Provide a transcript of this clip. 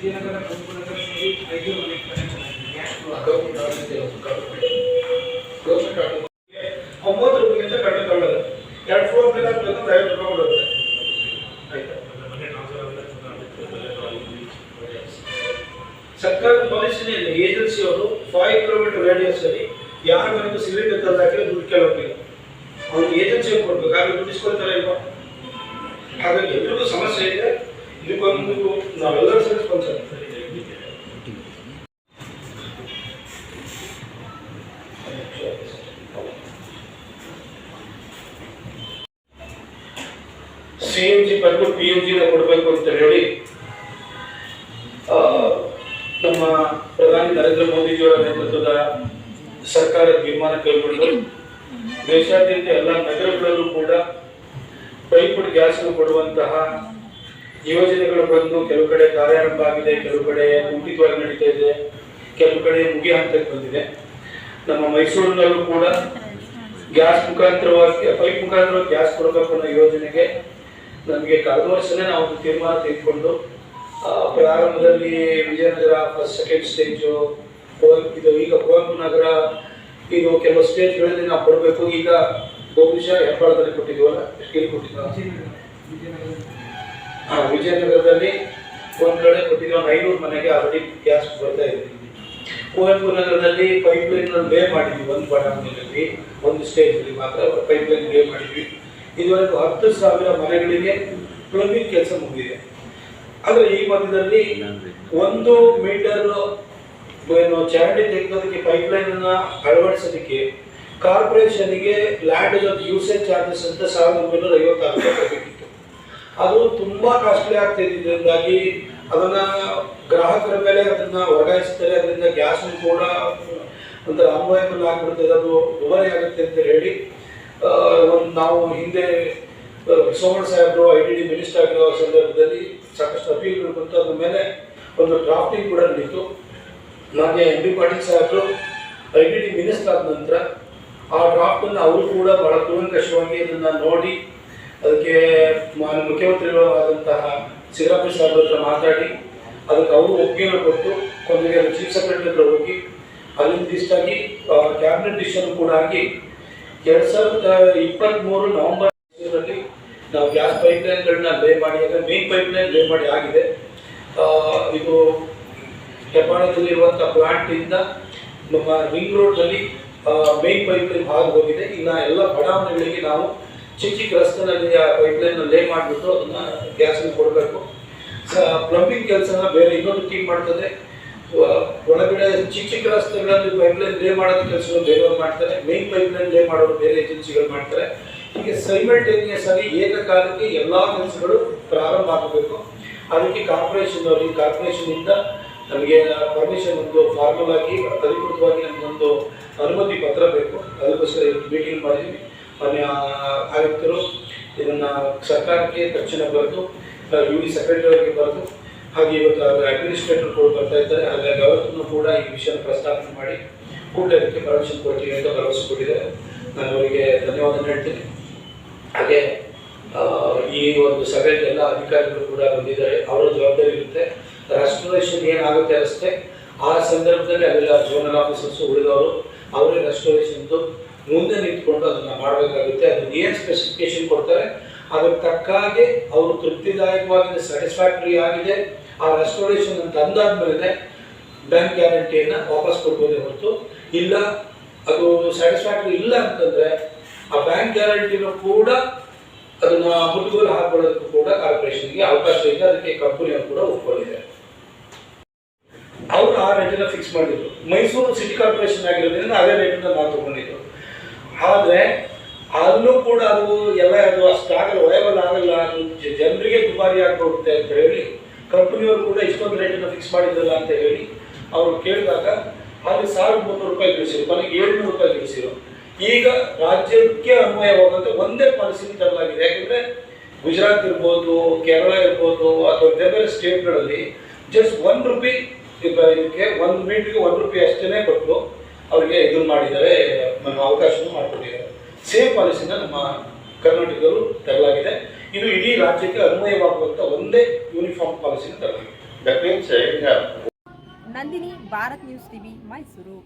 ವಿಜಯನಗರ ಸೇರಿ ಐದು ಮನೆ ಒಂಬತ್ತು ರೂಪಾಯಿಗಿಂತ ಕಡಿಮೆ ತಗೊಳ್ಳೋದು. ಎರಡು ಫ್ಲೋರ್ ಮೇಲೆ ಹಾಕ್ಬೇಕಂದ್ರೆ ಐವತ್ತು ರೂಪಾಯಿ ಕೊಡುತ್ತೆ ಆಯ್ತಾ? ಸರ್ಕಾರದ ಪಾಲಿಸಿನಲ್ಲಿ ಏಜೆನ್ಸಿಯವರು ಏಜೆನ್ಸಿ ಅವರು ಫೈವ್ ಕಿಲೋಮೀಟರ್ ರೇಡಿಯಸ್ ಅಲ್ಲಿ ಯಾರ ಮನೆಗೂ ಸಿಲಿಂಡರ್ ತಂದಾಕಿದ್ರೆ ದುಡ್ಡು ಕೇಳೋದಿಲ್ಲ ಅವ್ರಿಗೆ ಏಜೆನ್ಸಿ ಕೊಡ್ಬೇಕು. ಹಾಗೆ ದುಡ್ಡಿಸ್ಕೊಳ್ತಾರೆ ಇಲ್ವಾ ಹಾಗಾಗಿ ಎಲ್ರಿಗೂ ಸಮಸ್ಯೆ ಇದೆ. ಇದಕ್ಕೊಂದು ನಾವೆಲ್ಲರೂ ಸೇರಿ ಸ್ಪಾನ್ಸರ್ ಸಿ ಎಂ ಜಿ ಬದಲು ಪಿ ಎಂ ಜಿನ ಕೊಡಬೇಕು ಅಂತ ಹೇಳಿ ನಮ್ಮ ಪ್ರಧಾನಿ ನರೇಂದ್ರ ಮೋದಿಜಿಯವರ ನೇತೃತ್ವದ ಸರ್ಕಾರ ತೀರ್ಮಾನ ಕೈಗೊಂಡು, ದೇಶಾದ್ಯಂತ ಎಲ್ಲ ನಗರಗಳಲ್ಲೂ ಕೂಡ ಪೈಪ್ಡ್ ಗ್ಯಾಸ್ ಕೊಡುವಂತಹ ಯೋಜನೆಗಳು ಬಂದು ಕೆಲವು ಕಡೆ ಕಾರ್ಯಾರಂಭ ಆಗಿದೆ, ಕೆಲವು ಕಡೆ ಕುಂಠಿತವಾಗಿ ನಡೀತಾ ಇದೆ, ಕೆಲವು ಕಡೆ ಮುಗಿ ಹಂತಕ್ಕೆ ಬಂದಿದೆ. ನಮ್ಮ ಮೈಸೂರಿನಲ್ಲೂ ಕೂಡ ಗ್ಯಾಸ್ ಮುಖಾಂತರವಾಗಿ, ಪೈಪ್ ಮುಖಾಂತರ ಗ್ಯಾಸ್ ಕೊಡಬೇಕು ಅನ್ನೋ ಯೋಜನೆಗೆ ನಮಗೆ ಕಳೆದ ವರ್ಷನೇ ನಾವು ಒಂದು ತೀರ್ಮಾನ ತೆಗೆದುಕೊಂಡು ಪ್ರಾರಂಭದಲ್ಲಿ ವಿಜಯನಗರ ಫಸ್ಟ್ ಸೆಕೆಂಡ್ ಸ್ಟೇಜು ಇದು ಈಗ ಕುವೆಂಪು ನಗರ, ಇದು ಕೆಲವು ಸ್ಟೇಜ್ಗಳಲ್ಲಿ ನಾವು ಕೊಡಬೇಕು. ಈಗ ಬಹುಶಃ ಹೆಬ್ಬಾಳದಲ್ಲಿ ಕೊಟ್ಟಿದ್ದೀವಲ್ಲ? ಸ್ಟೀಲ್ ಕೊಟ್ಟಿದ್ದೀವಿ ವಿಜಯನಗರದಲ್ಲಿ ಒಂದು ಕಡೆ ಕೊಟ್ಟಿದ್ದೀವಿ ಒಂದು ಐನೂರು ಮನೆಗೆ ಆಲ್ರೆಡಿ ಗ್ಯಾಸ್ ಬರ್ತಾ ಇದೆ. ಕುವೆಂಪು ನಗರದಲ್ಲಿ ಪೈಪ್ ಲೈನ್ ಬೇ ಮಾಡಿದ್ವಿ, ಒಂದು ಬಡಾವಣೆಯಲ್ಲಿ, ಒಂದು ಸ್ಟೇಜಲ್ಲಿ ಮಾತ್ರ ಪೈಪ್ ಲೈನ್ ಬೇ ಮಾಡಿದ್ವಿ. ಇದುವರೆಗೂ ಹತ್ತು ಸಾವಿರ ಮನೆಗಳಿಗೆ ಪ್ಲಂಬಿಂಗ್ ಕೆಲಸ ಮುಗಿದಿದೆ. ಆದರೆ ಈ ಮಧ್ಯದಲ್ಲಿ ಒಂದು ಮೀಟರ್ ಏನು ಚರಂಡಿ ತೆಗೆದೋದಕ್ಕೆ ಪೈಪ್ ಲೈನ್ ಅಳವಡಿಸೋದಕ್ಕೆ ಕಾರ್ಪೊರೇಷನ್ಗೆ ಲ್ಯಾಂಡ್ ಯೂಸೇಜ್ ಚಾರ್ಜಸ್ ಅಂತ ಸಾವಿರದ ಒಂಬೈನೂರ ಐವತ್ತಾರು ರೂಪಾಯಿ ಅದು ತುಂಬಾ ಕಾಸ್ಟ್ಲಿ ಆಗ್ತಿದ್ದರಿಂದಾಗಿ ಅದನ್ನ ಗ್ರಾಹಕರ ಮೇಲೆ ಅದನ್ನ ವರ್ಗಾಯಿಸ್ತಾರೆ. ಅದರಿಂದ ಗ್ಯಾಸ್ ಕೂಡ ಒಂಥರ ಅನ್ವಯಬಲ್ ಆಗ್ಬಿಡ್ತದೆ ಅದು ದುಬಾರಿ ಆಗುತ್ತೆ ಅಂತ ಹೇಳಿ ನಾವು ಹಿಂದೆ ಸೋಮಣ್ಣ ಸಾಹೇಬರು, ಐ ಡಿ ಡಿ ಮಿನಿಸ್ಟರ್ ಆಗಿರೋ ಸಂದರ್ಭದಲ್ಲಿ ಸಾಕಷ್ಟು ಅಪೀಲ್ಗಳು ಬಂತು. ಅದ್ರ ಮೇಲೆ ಒಂದು ಡ್ರಾಫ್ಟಿಂಗ್ ಕೂಡ ನಡೀತು. ನನಗೆ ಎಂ ಬಿ ಪಾಟೀಲ್ ಸಾಹೇಬರು, ಐ ಡಿ ಡಿ ಮಿನಿಸ್ಟರ್ ಆದ ನಂತರ ಆ ಡ್ರಾಫ್ಟನ್ನು ಅವರು ಕೂಡ ಬಹಳ ಕೂಲಂಕಷವಾಗಿ ಅದನ್ನು ನೋಡಿ ಅದಕ್ಕೆ ಮಾನ್ಯ ಮುಖ್ಯಮಂತ್ರಿಗಳು ಆದಂತಹ ಸಿದ್ದರಾಮಯ್ಯ ಸಾಹೇಬ್ ಹತ್ರ ಮಾತಾಡಿ, ಅದಕ್ಕೆ ಅವರು ಒಪ್ಪಿಗೆ ಕೊಟ್ಟು ಕೊನೆಗೆ ಚೀಫ್ ಸೆಕ್ರೆಟರಿ ಹತ್ರ ಹೋಗಿ ಅಲ್ಲಿಂದ ಇಷ್ಟಾಗಿ ಕ್ಯಾಬಿನೆಟ್ ಡಿಸಿಷನ್ ಕೂಡ ಆಗಿ ಎರಡ್ ಸಾವಿರದ ಇಪ್ಪತ್ತ್ಮೂರು ನವೆಂಬರ್ ನಾವು ಗ್ಯಾಸ್ ಪೈಪ್ ಲೈನ್ಗಳನ್ನ ಲೇ ಮಾಡಿ, ಅಂದರೆ ಮೇನ್ ಪೈಪ್ ಲೈನ್ ಲೇ ಮಾಡಿ ಆಗಿದೆ. ಇದು ಹೆಬ್ಬಾಳದಲ್ಲಿರುವಂಥ ಪ್ಲಾಂಟ್ ಇಂದ ನಮ್ಮ ರಿಂಗ್ ರೋಡ್ನಲ್ಲಿ ಮೇನ್ ಪೈಪ್ ಲೈನ್ ಹಾದು ಹೋಗಿದೆ. ಇನ್ನು ಎಲ್ಲ ಬಡಾವಣೆಗಳಿಗೆ ನಾವು ಚಿಕ್ಕ ಚಿಕ್ಕ ರಸ್ತೆನಲ್ಲಿ ಆ ಪೈಪ್ ಲೈನ್ ಲೇ ಮಾಡಿಬಿಟ್ಟು ಅದನ್ನ ಗ್ಯಾಸ್ ಕೊಡಬೇಕು. ಪ್ಲಂಬಿಂಗ್ ಕೆಲಸನ ಬೇರೆ ಇನ್ನೊಂದು ಟೀಮ್ ಮಾಡ್ತದೆ. ಒಳಗಡೆ ಚಿಕ್ಕ ಚಿಕ್ಕ ರಸ್ತೆಗಳಲ್ಲಿ ಪೈಪ್ ಲೈನ್ ಲೇ ಮಾಡೋದು ಕೆಲಸಗಳು ಬೇರೆಯವ್ರು ಮಾಡ್ತಾರೆ. ಮೇನ್ ಪೈಪ್ ಲೈನ್ ಲೇ ಮಾಡೋರು ಬೇರೆ ಏಜೆನ್ಸಿಗಳು ಮಾಡ್ತಾರೆ. ಹೀಗೆ ಸೈಮಲ್ಟೇನಿಯಸ್ ಆಗಿ ಏಕಕಾಲಕ್ಕೆ ಎಲ್ಲಾ ಕೆಲಸಗಳು ಪ್ರಾರಂಭ ಆಗಬೇಕು. ಅದಕ್ಕೆ ಕಾರ್ಪೊರೇಷನ್ ಅವರಿಗೆ ಕಾರ್ಪೊರೇಷನ್ ಇಂದ ನಮಗೆ ಪರ್ಮಿಷನ್ ಒಂದು ಫಾರ್ಮಲ್ ಆಗಿ ಅಧಿಕೃತವಾಗಿ ನಮಗೊಂದು ಅನುಮತಿ ಪತ್ರ ಬೇಕು. ಅದಕ್ಕೋಸ್ಕರ ಮೀಟಿಂಗ್ ಮಾಡಿದ್ವಿ. ಮಾನ್ಯ ಆಯುಕ್ತರು, ಇದನ್ನ ಸರ್ಕಾರಕ್ಕೆ ತಕ್ಷಣ ಬರೆದು ಯು ಡಿ ಸೆಕ್ರೆಟರಿ ಅವರಿಗೆ ಬರೆದು, ಹಾಗೆ ಇವತ್ತು ಅಡ್ಮಿನಿಸ್ಟ್ರೇಟರ್ ಕೂಡ ಬರ್ತಾ ಇದ್ದಾರೆ. ಹಾಗಾಗಿ ಅವರನ್ನು ಕೂಡ ಈ ವಿಷಯ ಪ್ರಸ್ತಾಪನೆ ಮಾಡಿ ಕೂಡಲೇ ಪರ್ಮಿಷನ್ ಕೊಡ್ತೀವಿ ಅಂತ ಭರವಸೆ ಕೊಟ್ಟಿದ್ದಾರೆ. ನಾನು ಅವರಿಗೆ ಧನ್ಯವಾದ ಹೇಳ್ತೀನಿ. ಹಾಗೆ ಈ ಒಂದು ಸಭೆಯಲ್ಲಿ ಎಲ್ಲ ಅಧಿಕಾರಿಗಳು ಕೂಡ ಬಂದಿದ್ದಾರೆ. ಅವರ ಜವಾಬ್ದಾರಿ ಇರುತ್ತೆ. ರೆಸ್ಟೋರೇಷನ್ ಏನಾಗುತ್ತೆ ಅಷ್ಟೇ ಆ ಸಂದರ್ಭದಲ್ಲಿ ಅಲ್ಲೆಲ್ಲ ಜೋನಲ್ ಆಫೀಸರ್ಸ್ ಉಳಿದವರು, ಅವರೇ ರೆಸ್ಟೋರೇಷನ್ದು ಮುಂದೆ ನಿಂತ್ಕೊಂಡು ಅದನ್ನ ಮಾಡಬೇಕಾಗುತ್ತೆ. ಅದನ್ನ ಏನು ಸ್ಪೆಸಿಫಿಕೇಶನ್ ಕೊಡ್ತಾರೆ? ಅದಕ್ಕೆ ತಕ್ಕ ಹಾಗೆ ಅವರು ತೃಪ್ತಿದಾಯಕವಾಗಿದೆ ಸ್ಯಾಟಿಸ್ಫ್ಯಾಕ್ಟರಿ ಆಗಿದೆ. ಆ ರೆಸ್ಟೋರೇಷನ್ ಅಂತ ಅಂದಾದ್ಮೇಲೆ ಬ್ಯಾಂಕ್ ಗ್ಯಾರಂಟಿಯನ್ನ ವಾಪಸ್ ಕೊಡ್ಬೋದೇ ಹೊರತು. ಇಲ್ಲ, ಅದು ಸ್ಯಾಟಿಸ್ಫ್ಯಾಕ್ಟರಿ ಇಲ್ಲ ಅಂತಂದ್ರೆ ಆ ಬ್ಯಾಂಕ್ ಗ್ಯಾರಂಟಿನೂ ಕೂಡ ಅದನ್ನ ಮುಟ್ಟುಗೋಲು ಹಾಕೊಳ್ಳೋದಕ್ಕೂ ಕೂಡ ಕಾರ್ಪೊರೇಷನ್ಗೆ ಅವಕಾಶ ಇದೆ. ಅದಕ್ಕೆ ಕಂಪನಿಯವರು ಕೂಡ ಒಪ್ಕೊಂಡಿದೆ ಅವರು ಆ ರೇಟನ್ನು ಫಿಕ್ಸ್ ಮಾಡಿದ್ರು. ಮೈಸೂರು ಸಿಟಿ ಕಾರ್ಪೊರೇಷನ್ ಆಗಿರೋದ್ರಿಂದ ಅದೇ ರೇಟನ್ನು ನಾವು ಆದ್ರೆ ಅಲ್ಲೂ ಕೂಡ ಅದು ಎಲ್ಲ ಅದು ಅಷ್ಟಾಗಲ್ಲ ವಯಬಲ್ ಆಗಲ್ಲ, ಅದು ಜನರಿಗೆ ದುಬಾರಿ ಆಗ್ಬಿಡುತ್ತೆ ಅಂತ ಹೇಳಿ ಕಂಪನಿಯವರು ಕೂಡ ಇಷ್ಟೊಂದು ರೇಟನ್ನು ಫಿಕ್ಸ್ ಮಾಡಿದ್ರಲ್ಲ ಅಂತ ಹೇಳಿ ಅವರು ಕೇಳಿದಾಗ ಅಲ್ಲಿ ಸಾವಿರದ ಮುನ್ನೂರು ರೂಪಾಯಿ ಗಳಿಸಿರು ಕೊನೆಗೆ ಏಳ್ನೂರು ರೂಪಾಯಿ ಗಳಿಸಿರು ಈಗ ರಾಜ್ಯಕ್ಕೆ ಅನ್ವಯವಾಗುತ್ತೆ ಒಂದೇ ಪಾಲಿಸಿ ತರಲಾಗಿದೆ. ಯಾಕಂದ್ರೆ ಗುಜರಾತ್ ಇರ್ಬೋದು, ಕೇರಳ ಇರ್ಬೋದು, ಅಥವಾ ಬೇರೆ ಬೇರೆ ಸ್ಟೇಟ್ಗಳಲ್ಲಿ ಜಸ್ಟ್ ಒನ್ ರುಪಿ ಇದಕ್ಕೆ ಒಂದು ಮೀಟ್ರಿಗೆ ಒನ್ ರುಪಿ ಅಷ್ಟೇ ಕೊಟ್ಟು ಅವರಿಗೆ ಇದನ್ನ ಮಾಡಿದ್ದಾರೆ ನಮ್ಮ ಅವಕಾಶನೂ ಮಾಡಿಕೊಟ್ಟಿದ್ದಾರೆ. ಸೇಮ್ ಪಾಲಿಸಿನ ನಮ್ಮ ಕರ್ನಾಟಕದಲ್ಲೂ ತರಲಾಗಿದೆ ಇದು ಇಡೀ ರಾಜ್ಯಕ್ಕೆ ಅನ್ವಯವಾಗುವಂಥ ಒಂದೇ ಯೂನಿಫಾರ್ಮ್ ಪಾಲಿಸಿನ ತರಲಾಗಿದೆ ನಂದಿನಿ ಭಾರತ್ ನ್ಯೂಸ್ ಟಿವಿ ಮೈಸೂರು.